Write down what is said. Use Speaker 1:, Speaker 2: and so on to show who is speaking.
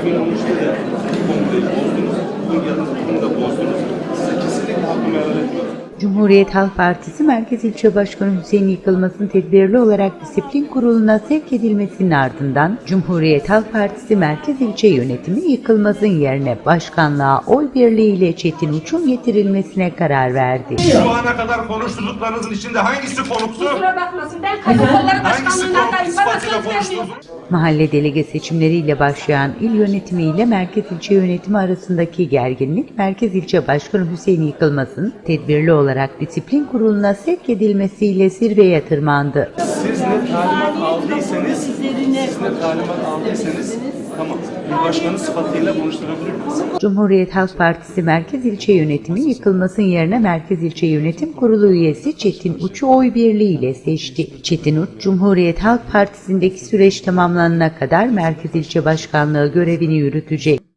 Speaker 1: 2013'te de kongreyi bozdunuz. Bugün geldiniz bunu da bozdunuz. Size kesinlikle hakkımı helal etmiyorum.
Speaker 2: Cumhuriyet Halk Partisi Merkez İlçe Başkanı Hüseyin Yıkılmaz'ın tedbirli olarak disiplin kuruluna sevk edilmesinin ardından Cumhuriyet Halk Partisi Merkez İlçe Yönetimi Yıkılmaz'ın yerine başkanlığa oy birliğiyle Çetin Uç'un getirilmesine karar verdi.
Speaker 1: Şu ana kadar konuştuklarınızın içinde hangisi konuktu?
Speaker 3: Kusura bakmasın ben kadın kolları
Speaker 1: Hangisi
Speaker 2: Mahalle delege seçimleriyle başlayan il yönetimi ile merkez ilçe yönetimi arasındaki gerginlik Merkez İlçe Başkanı Hüseyin Yıkılmaz'ın tedbirli olarak disiplin kuruluna sevk edilmesiyle zirveye tırmandı.
Speaker 1: Siz ne talimat aldıysanız, siz ne talimat aldıysanız tamam. Bir başkanı sıfatıyla.
Speaker 2: Cumhuriyet Halk Partisi Merkez İlçe Yönetimi yıkılmasın yerine Merkez İlçe Yönetim Kurulu üyesi Çetin Uç'u oy birliğiyle seçti. Çetin Uç, Cumhuriyet Halk Partisi'ndeki süreç tamamlanana kadar Merkez İlçe Başkanlığı görevini yürütecek.